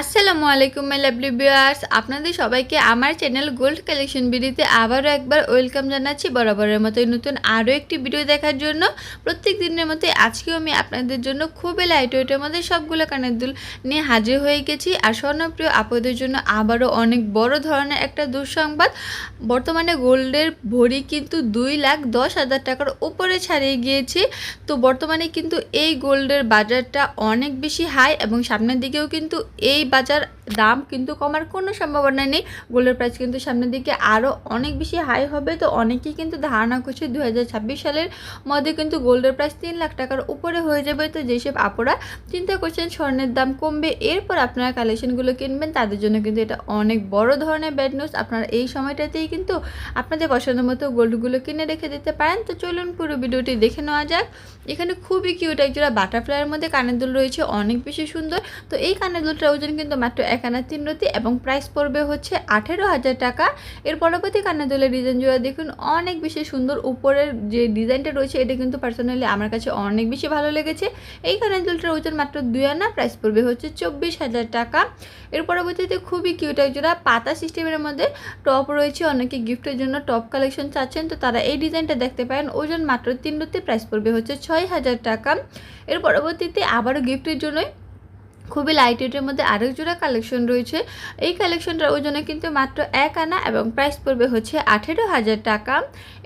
আসসালামু আলাইকুম my lovely viewers আপনাদের সবাইকে আমার চ্যানেল গোল্ড কালেকশন ভিডিওতে আবারও একবার ওয়েলকাম জানাচ্ছি বরাবরের মতোই নতুন আরও একটি ভিডিও দেখার জন্য। প্রত্যেক দিনের মতোই আজকেও আমি আপনাদের জন্য খুবই লাইট ওয়েটের মধ্যে সবগুলো কানের দুল নিয়ে হাজির হয়ে গেছি। আর স্বর্ণপ্রিয় আপদের জন্য আবারও অনেক বড় ধরনের একটা দুঃসংবাদ। বর্তমানে গোল্ডের ভরি কিন্তু দুই লাখ দশ হাজার টাকার উপরে ছাড়িয়ে গিয়েছে। তো বর্তমানে কিন্তু এই গোল্ডের বাজারটা অনেক বেশি হাই এবং সামনের দিকেও কিন্তু এই বাজার দাম কিন্তু কমার কোনো সম্ভাবনা নেই। গোল্ডের প্রাইস কিন্তু সামনের দিকে আরও অনেক বেশি হাই হবে। তো অনেকেই কিন্তু ধারণা করছে দু হাজার ছাব্বিশ সালের মধ্যে কিন্তু গোল্ডের প্রাইস তিন লাখ টাকার উপরে হয়ে যাবে। তো যেসব আপুরা চিন্তা করছেন স্বর্ণের দাম কমবে, এরপর আপনারা কালেকশনগুলো কিনবেন। তাদের জন্য কিন্তু এটা অনেক বড় ধরনের ব্যাড নিউজ আপনারা এই সময়টাতেই কিন্তু আপনাদের পছন্দ মতো গোল্ডগুলো কিনে রেখে দিতে পারেন। তো চলুন পুরো ভিডিওটি দেখে নেওয়া যাক। এখানে খুবই কিউট একজোড়া বাটারফ্লাইয়ের মধ্যে কানের দুল রয়েছে, অনেক বেশি সুন্দর। তো এই কানের দুলটার ওজন কিন্তু মাত্র এক আনা তিন রতি এবং প্রাইস পড়বে হচ্ছে আঠেরো হাজার টাকা। এর পরবর্তী কানের দুলের ডিজাইন জোড়া দেখুন, অনেক বেশি সুন্দর উপরের যে ডিজাইনটা রয়েছে, এটা কিন্তু পার্সোনালি আমার কাছে অনেক বেশি ভালো লেগেছে। এই কানের দুলটার ওজন মাত্র দুই আনা প্রাইস পড়বে হচ্ছে চব্বিশ হাজার টাকা। এর পরবর্তীতে খুবই কিউট একজোড়া পাতা সিস্টেমের মধ্যে টপ রয়েছে, অনেকে গিফটের জন্য টপ কালেকশন চাচ্ছেন, তো তারা এই ডিজাইনটা দেখতে পারেন। ওজন মাত্র তিন রতি প্রাইস পড়বে হচ্ছে ছয় হাজার টাকা। এর পরবর্তীতে আবারও গিফটের জন্যই খুবই লাইট ওয়েটের মধ্যে আরেক জোড়া কালেকশন রয়েছে। এই কালেকশনটার ওজনে কিন্তু মাত্র এক আনা এবং প্রাইস পড়বে হচ্ছে আঠেরো হাজার টাকা।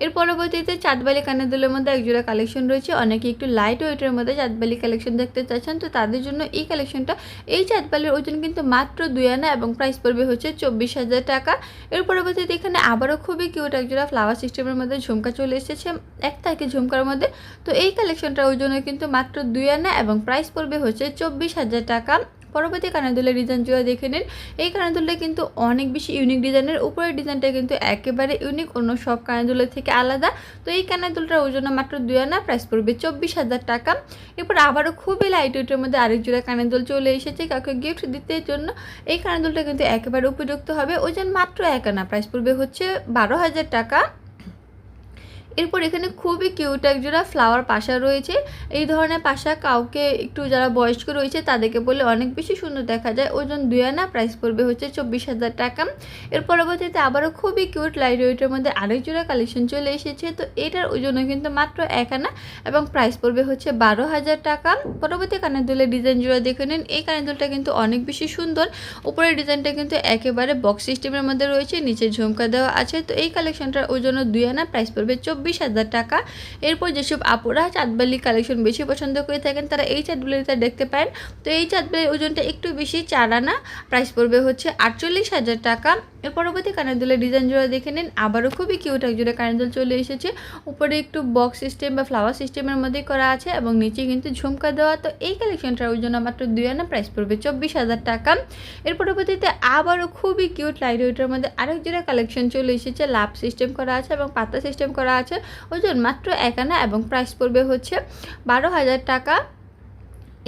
এর পরবর্তীতে চাঁদবালি কানের দুলের মধ্যে এক জোড়া কালেকশন রয়েছে। অনেকে একটু লাইট ওয়েটের মধ্যে চাঁদবালি কালেকশন দেখতে চাচ্ছেন, তো তাদের জন্য এই কালেকশনটা এই চাঁদবালির ওজন কিন্তু মাত্র দুই আনা এবং প্রাইস পড়বে হচ্ছে চব্বিশ হাজার টাকা। এর পরবর্তীতে এখানে আবারও খুবই কিউট এক জোড়া ফ্লাওয়ার সিস্টেমের মধ্যে ঝুমকা চলে এসেছে, এক থাকে ঝুমকার মধ্যে। তো এই কালেকশনটার ওজনে কিন্তু মাত্র দুই আনা এবং প্রাইস পড়বে হচ্ছে চব্বিশ হাজার টাকা। পরবর্তী কানাদুলের ডিজাইন জোড়া দেখে নিন। এই কানাদুলটা কিন্তু অনেক বেশি ইউনিক ডিজাইনের উপরের ডিজাইনটা কিন্তু একেবারে ইউনিক অন্য সব কানাদুলের থেকে আলাদা। তো এই কানাদুলটার ওজন মাত্র দুই আনা প্রাইস পড়বে চব্বিশ হাজার টাকা। এরপর আবারও খুবই লাইট ওয়েটের মধ্যে আরেক জোড়া কানাদুল চলে এসেছে, কাউকে গিফট দিতে জন্য। এই কানাদুলটা কিন্তু একেবারে উপযুক্ত হবে। ওজন মাত্র এক আনা প্রাইস পড়বে হচ্ছে বারো হাজার টাকা। এরপর এখানে খুবই কিউট একজোড়া ফ্লাওয়ার পাশা রয়েছে। এই ধরনের পাশা কাউকে একটু যারা বয়স্ক রয়েছে, তাদেরকে বলে অনেক বেশি সুন্দর দেখা যায়। ওজন দুই আনা প্রাইস পড়বে হচ্ছে চব্বিশ হাজার টাকা। এর পরবর্তীতে আবারও খুবই কিউট লাইট ওয়েটের মধ্যে আরেক জোড়া কালেকশন চলে এসেছে। তো এটার ওজনও কিন্তু মাত্র এক আনা এবং প্রাইস পড়বে হচ্ছে বারো হাজার টাকা। পরবর্তী কানের দুলের ডিজাইন জোড়া দেখে নিন। এই কানের দুলটা কিন্তু অনেক বেশি সুন্দর। উপরের ডিজাইনটা কিন্তু একেবারে বক্স সিস্টেমের মধ্যে রয়েছে, নিচে ঝুমকা দেওয়া আছে। তো এই কালেকশনটার ওজনও দুই আনা প্রাইস পড়বে চব্বিশ হাজার টাকা। এরপর যেসব আপুরা চাঁদবালি কালেকশন বেশি পছন্দ করে থাকেন, তারা এই চাঁদবালিটা দেখতে পারেন। তো এই চাঁদবালির ওজনটা একটু বেশি, চার আনা। প্রাইস পড়বে হচ্ছে আটচল্লিশ হাজার টাকা। এর পরবর্তী কানের দুলের ডিজাইন জোড়া দেখে নিন। আবারও খুবই কিউট এক জোড়া কানের দুল চলে এসেছে। উপরে একটু বক্স সিস্টেম বা ফ্লাওয়ার সিস্টেমের মধ্যে করা আছে এবং নিচে কিন্তু ঝুমকা দেওয়া। তো এই কালেকশনটার ওজন মাত্র দুই আনা প্রাইস পড়বে চব্বিশ হাজার টাকা। এর পরবর্তীতে আবারও খুবই কিউট লাইট ওয়েটের মধ্যে আরেক জোড়া কালেকশন চলে এসেছে। লাভ সিস্টেম করা আছে এবং পাতা সিস্টেম করা আছে। ওজন মাত্র এক আনা এবং প্রাইস পড়বে হচ্ছে বারো হাজার টাকা।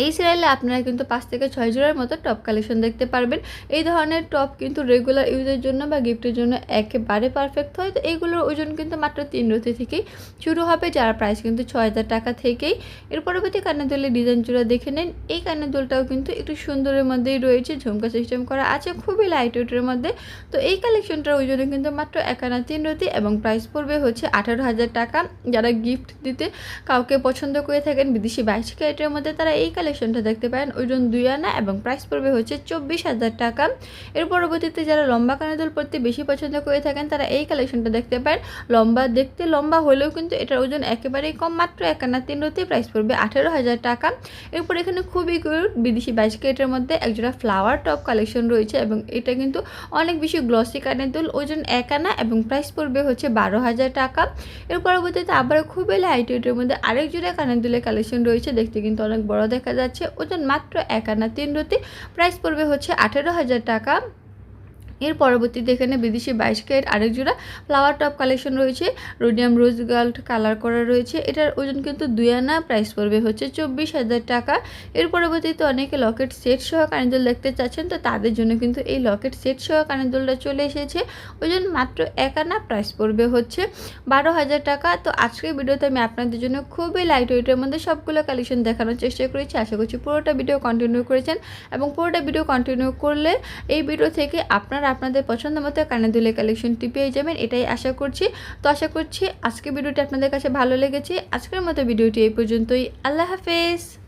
এই সিরিয়ালে আপনারা কিন্তু পাঁচ থেকে ছয় জোড়ার মতো টপ কালেকশন দেখতে পারবেন। এই ধরনের টপ কিন্তু রেগুলার ইউজের জন্য বা গিফটের জন্য একেবারে পারফেক্ট হয়। তো এইগুলোর ওজন কিন্তু মাত্র তিন রতি থেকেই শুরু হবে, যার প্রাইস কিন্তু ছয় হাজার টাকা থেকেই। এর পরবর্তী কানের দোলের ডিজাইন জোড়া দেখে নেন। এই কানের দোলটাও কিন্তু একটু সুন্দরের মধ্যেই রয়েছে, ঝুমকা সিস্টেম করা আছে, খুবই লাইট ওয়েটের মধ্যে। তো এই কালেকশনটার ওজনে কিন্তু মাত্র একানা তিন রতি এবং প্রাইস পড়বে হচ্ছে আঠারো হাজার টাকা। যারা গিফট দিতে কাউকে পছন্দ করে থাকেন, বিদেশি বাইশ ক্যারেটের মধ্যে তারা এই কালেকশনটা দেখতে পারেন। ওজন দুই আনা এবং প্রাইস পড়বে হচ্ছে চব্বিশ হাজার টাকা। এর পরবর্তীতে যারা লম্বা কানের পরতে বেশি পছন্দ করে থাকেন, তারা এই কালেকশনটা দেখতে পারেন। লম্বা, দেখতে লম্বা হলেও কিন্তু এটার ওজন একেবারেই কম, মাত্র এক আনা তিন রতি প্রাইস পড়বে আঠেরো হাজার টাকা। এরপর এখানে খুবই কিউট বিদেশি বাইশ ক্যারেটের মধ্যে একজোড়া ফ্লাওয়ার টপ কালেকশন রয়েছে এবং এটা কিন্তু অনেক বেশি গ্লসি কানের দুল, ওজন এক আনা এবং প্রাইস পড়বে হচ্ছে বারো হাজার টাকা। এর পরবর্তীতে আবার খুবই লাইট ওয়েটের মধ্যে আরেক জোড়া কানের দুলের কালেকশন রয়েছে, দেখতে কিন্তু অনেক বড় দেখা যাচ্ছে। ওজন মাত্র এক আনা তিন রুটি। প্রাইস পড়বে হচ্ছে আঠেরো হাজার টাকা। এর পরবর্তীতে এখানে বিদেশি বাইশ ক্যারেট আরেক জোড়া ফ্লাওয়ার টপ কালেকশন রয়েছে রোডিয়াম রোজ গোল্ড কালার করা রয়েছে। এটার ওজন কিন্তু দুই আনা প্রাইস পড়বে হচ্ছে চব্বিশ হাজার টাকা। এর পরবর্তীতে অনেকে লকেট সেট সহ কানেদুল দেখতে চাচ্ছেন, তো তাদের জন্য কিন্তু এই লকেট সেট সহ কানেদুলটা চলে এসেছে। ওজন মাত্র এক আনা প্রাইস পড়বে হচ্ছে বারো হাজার টাকা। তো আজকের ভিডিওতে আমি আপনাদের জন্য খুবই লাইট ওয়েটের মধ্যে সবগুলো কালেকশন দেখানোর চেষ্টা করেছি। আশা করছি পুরোটা ভিডিও কন্টিনিউ করেছেন এবং পুরোটা ভিডিও কন্টিনিউ করলে এই ভিডিও থেকে আপনারা আপনাদের পছন্দ মতো কানে দুলে কালেকশনটি পেয়ে যাবেন, এটাই আশা করছি। তো আশা করছি আজকে ভিডিওটি আপনাদের কাছে ভালো লেগেছে। আজকের মতো ভিডিওটি এই পর্যন্তই। আল্লাহ হাফেজ।